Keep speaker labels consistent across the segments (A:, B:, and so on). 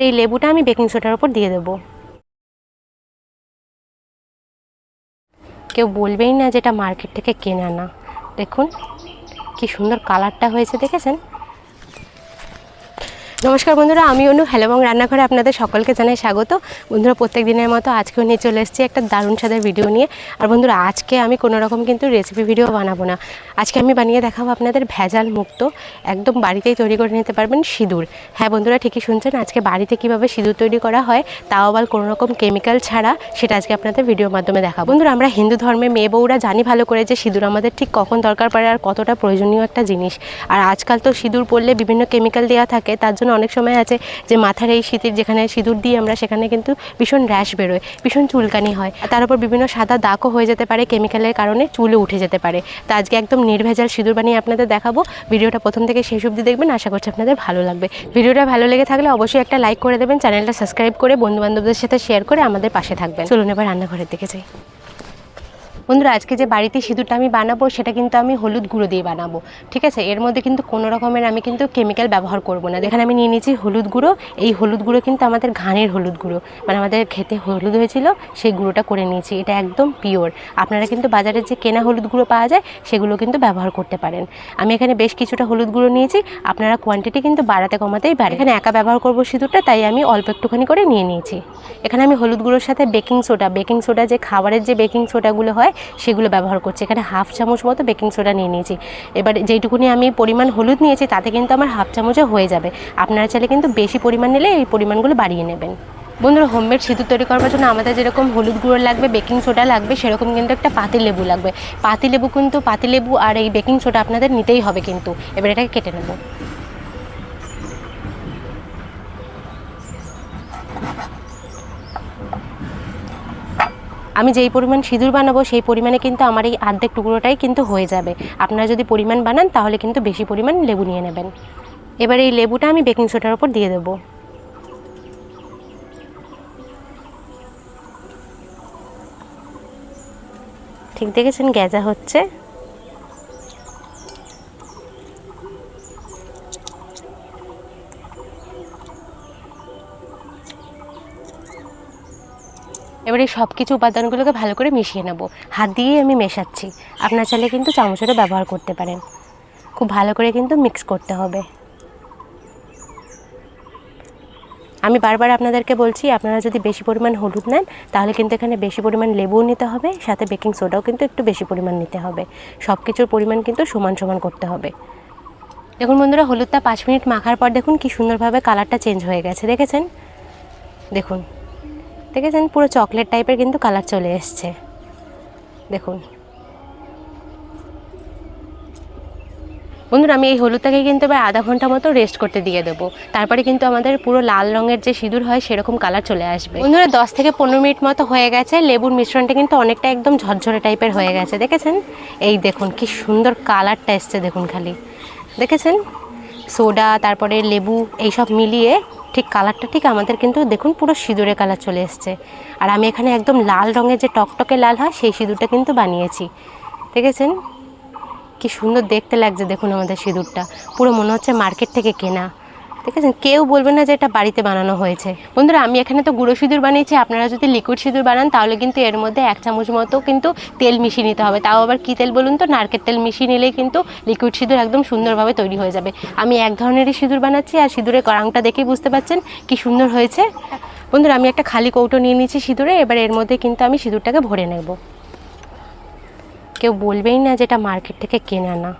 A: এই লেবুটা আমি বেকিং সোডার উপর দিয়ে দেবো। কেউ বলবেই না যেটা মার্কেট থেকে কেনা না। দেখুন, কি সুন্দর কালারটা হয়েছে, দেখেছেন? নমস্কার বন্ধুরা, আমি অনু। হ্যালো এবং রান্নাঘরে আপনাদের সকলকে জানাই স্বাগত। বন্ধুরা, প্রত্যেক দিনের মতো আজকেও নিয়ে চলে এসেছি একটা দারুণ সাদের ভিডিও নিয়ে। আর বন্ধুরা, আজকে আমি কোনো রকম কিন্তু রেসিপি ভিডিও বানাবো না। আজকে আমি বানিয়ে দেখাবো আপনাদের ভেজাল মুক্ত, একদম বাড়িতেই তৈরি করে নিতে পারবেন সিঁদুর। হ্যাঁ বন্ধুরা, ঠিকই শুনছেন, আজকে বাড়িতে কীভাবে সিঁদুর তৈরি করা হয়, তাও আবার কোনো রকম কেমিক্যাল ছাড়া, সেটা আজকে আপনাদের ভিডিওর মাধ্যমে দেখাবো। বন্ধুরা, আমরা হিন্দু ধর্মে মেয়ে বউরা জানি ভালো করে যে সিঁদুর আমাদের ঠিক কখন দরকার পড়ে আর কতটা প্রয়োজনীয় একটা জিনিস। আর আজকাল তো সিঁদুর পরলে বিভিন্ন কেমিক্যাল দেওয়া থাকে, তার জন্য অনেক সময় আছে যে মাথার এই শীতের যেখানে সিঁদুর দিই আমরা, সেখানে কিন্তু ভীষণ র্যাশ বেরোয়, ভীষণ চুলকানি হয়। তার উপর বিভিন্ন সাদা দাগও হয়ে যেতে পারে কেমিক্যালের কারণে চুলে উঠে যেতে পারে। তো আজকে একদম নির্ভেজাল সিঁদুর বানিয়ে আপনাদের দেখাবো। ভিডিওটা প্রথম থেকে শেষ অবধি দেখবেন, আশা করছি আপনাদের ভালো লাগবে। ভিডিওটা ভালো লেগে থাকলে অবশ্যই একটা লাইক করে দেবেন, চ্যানেলটা সাবস্ক্রাইব করে বন্ধু বান্ধবদের সাথে শেয়ার করে আমাদের পাশে থাকবেন। চলুন এবার রান্নাঘরের দিকে যাই। বন্ধুরা, আজকে যে বাড়িতে সিঁদুরটা আমি বানাবো, সেটা কিন্তু আমি হলুদ গুঁড়ো দিয়ে বানাবো, ঠিক আছে? এর মধ্যে কিন্তু কোনো রকমের আমি কিন্তু কেমিক্যাল ব্যবহার করব না। এখানে আমি নিয়ে নিয়েছি হলুদ গুঁড়ো, এই হলুদ গুঁড়ো কিন্তু আমাদের ঘানের হলুদ গুঁড়ো। মানে আমাদের খেতে হলুদ হয়েছিল, সেই গুঁড়োটা করে নিয়েছি, এটা একদম পিওর আপনারা কিন্তু বাজারে যে কেনা হলুদ গুঁড়ো পাওয়া যায়, সেগুলো কিন্তু ব্যবহার করতে পারেন। আমি এখানে বেশ কিছুটা হলুদ গুঁড়ো নিয়েছি, আপনারা কোয়ান্টিটি কিন্তু বাড়াতে কমাতেই পারেন। এখানে একা ব্যবহার করব সিঁদুরটা, তাই আমি অল্প একটুখানি করে নিয়ে নিয়েছি। এখানে আমি হলুদ গুঁড়োর সাথে বেকিং সোডা বেকিং সোডা যে খাবারের যে বেকিং সোডাগুলো হয় সেগুলো ব্যবহার করছি। এখানে হাফ চামচ মতো বেকিং সোডা নিয়ে নিয়েছি। এবার যেইটুকুনি আমি পরিমাণ হলুদ নিয়েছি, তাতে কিন্তু আমার হাফ চামচে হয়ে যাবে। আপনারা চাইলে কিন্তু বেশি পরিমাণ নিলে এই পরিমাণগুলো বাড়িয়ে নেবেন। বন্ধুরা, হোমমেড সিঁদুর তৈরি করার জন্য আমাদের যেরকম হলুদ গুঁড়ো লাগবে, বেকিং সোডা লাগবে, সেরকম কিন্তু একটা পাতি লেবু লাগবে। পাতি লেবু কিন্তু পাতি লেবু আর এই বেকিং সোডা আপনাদের নিতেই হবে কিন্তু। এবার এটাকে কেটে নেব। আমি যেই পরিমাণ সিঁদুর বানাবো, সেই পরিমাণে কিন্তু আমার এই আর্ধেক টুকরোটাই কিন্তু হয়ে যাবে। আপনারা যদি পরিমাণ বানান, তাহলে কিন্তু বেশি পরিমাণ লেবু নিয়ে নেবেন। এবার এই লেবুটা আমি বেকিং সোডার ওপর দিয়ে দেবো। ঠিক দেখেছেন, গ্যাজা হচ্ছে। এবার এই সব কিছু উপাদানগুলোকে ভালো করে মিশিয়ে নেব। হাত দিয়েই আমি মেশাচ্ছি। আপনার চাইলে কিন্তু চামচেরও ব্যবহার করতে পারেন। খুব ভালো করে কিন্তু মিক্স করতে হবে। আমি বারবার আপনাদেরকে বলছি, আপনারা যদি বেশি পরিমাণ হলুদ নেন, তাহলে কিন্তু এখানে বেশি পরিমাণ লেবুও নিতে হবে, সাথে বেকিং সোডাও কিন্তু একটু বেশি পরিমাণ নিতে হবে। সব কিছুর পরিমাণ কিন্তু সমান সমান করতে হবে। দেখুন বন্ধুরা, হলুদটা পাঁচ মিনিট মাখার পর দেখুন কি সুন্দরভাবে কালারটা চেঞ্জ হয়ে গেছে, দেখেছেন? দেখুন। দেখেছেন? পুরো চকলেট টাইপের কিন্তু কালার চলে এসছে। দেখুন। বন্ধুরা, আমি এই হলুদটাকে কিন্তু এবার আধা ঘণ্টা মতো রেস্ট করতে দিয়ে দেবো। তারপরে কিন্তু আমাদের পুরো লাল রঙের যে সিঁদুর হয়, সেরকম কালার চলে আসবে। বন্ধুরা, দশ থেকে পনেরো মিনিট মতো হয়ে গেছে। লেবুর মিশ্রণটা কিন্তু অনেকটা একদম ঝরঝরে টাইপের হয়ে গেছে। দেখেছেন? এই দেখুন, কি সুন্দর কালারটা এসছে দেখুন খালি। দেখেছেন? সোডা, তারপরে লেবু, এইসব মিলিয়ে ঠিক কালারটা ঠিক আমাদের কিন্তু দেখুন পুরো সিঁদুরে কালার চলে এসছে। আর আমি এখানে একদম লাল রঙের যে টকটকে লাল হয়, সেই সিঁদুরটা কিন্তু বানিয়েছি। দেখেছেন? কি সুন্দর দেখতে লাগছে দেখুন আমাদের সিঁদুরটা। পুরো মনে হচ্ছে মার্কেট থেকে কেনা। দেখেছেন? কেউ বলবে না যে এটা বাড়িতে বানানো হয়েছে। বন্ধুরা, আমি এখানে তো গুঁড়ো সিঁদুর বানিয়েছি, আপনারা যদি লিকুইড সিঁদুর বানান, তাহলে কিন্তু এর মধ্যে এক চামচ মতো কিন্তু তেল মিশিয়ে নিতে হবে। তাও আবার কী তেল বলুন তো? নারকেল তেল মিশিয়ে নিলেই কিন্তু লিকুইড সিঁদুর একদম সুন্দরভাবে তৈরি হয়ে যাবে। আমি এক ধরনেরই সিঁদুর বানাচ্ছি, আর সিঁদুরের রঙটা দেখেই বুঝতে পারছেন কি সুন্দর হয়েছে। বন্ধুরা, আমি একটা খালি কৌটো নিয়ে নিয়েছি সিঁদুরে, এবার এর মধ্যে কিন্তু আমি সিঁদুরটাকে ভরে নেব। কেউ বলবেই না যেটা মার্কেট থেকে কেনা না।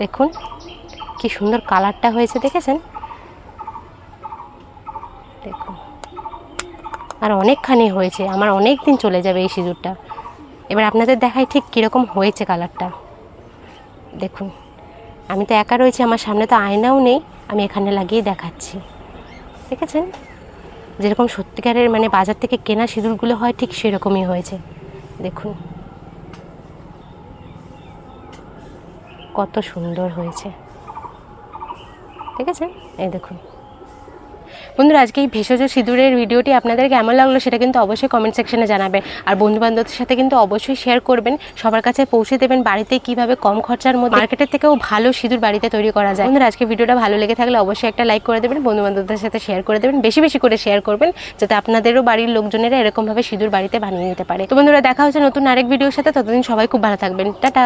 A: দেখুন, কি সুন্দর কালারটা হয়েছে, দেখেছেন? দেখুন আর অনেকখানি হয়েছে, আমার অনেক দিন চলে যাবে এই সিঁদুরটা। এবার আপনাদের দেখাই ঠিক কীরকম হয়েছে কালারটা। দেখুন, আমি তো একা রয়েছি, আমার সামনে তো আয়নাও নেই, আমি এখানে লাগিয়ে দেখাচ্ছি। দেখেছেন? যেরকম সত্যিকারের মানে বাজার থেকে কেনা সিঁদুরগুলো হয়, ঠিক সেরকমই হয়েছে। দেখুন। কত সুন্দর হয়েছে। ঠিক আছে এই দেখুন। বন্ধুরা, আজকে এই ভেষজ সিঁদুরের ভিডিওটি আপনাদের কেমন লাগল সেটা কিন্তু অবশ্যই কমেন্ট সেকশনে জানাবেন আর বন্ধু বান্ধবদের সাথে কিন্তু অবশ্যই শেয়ার করবেন। সবার কাছে পৌঁছে দেবেন বাড়িতে কীভাবে কম খরচার মধ্যে মার্কেটের থেকেও ভালো সিঁদুর বাড়িতে তৈরি করা যায়। বন্ধুরা, আজকে ভিডিওটা ভালো লেগে থাকলে অবশ্যই একটা লাইক করে দেবেন বন্ধু বান্ধবদের সাথে শেয়ার করে দেবেন, বেশি বেশি করে শেয়ার করবেন, যাতে আপনাদেরও বাড়ির লোকজনেরা এরকমভাবে সিঁদুর বাড়িতে বানিয়ে নিতে পারে। তো বন্ধুরা, দেখা হচ্ছে নতুন আরেক ভিডিওর সাথে। ততদিন সবাই খুব ভালো থাকবেন। টাটা!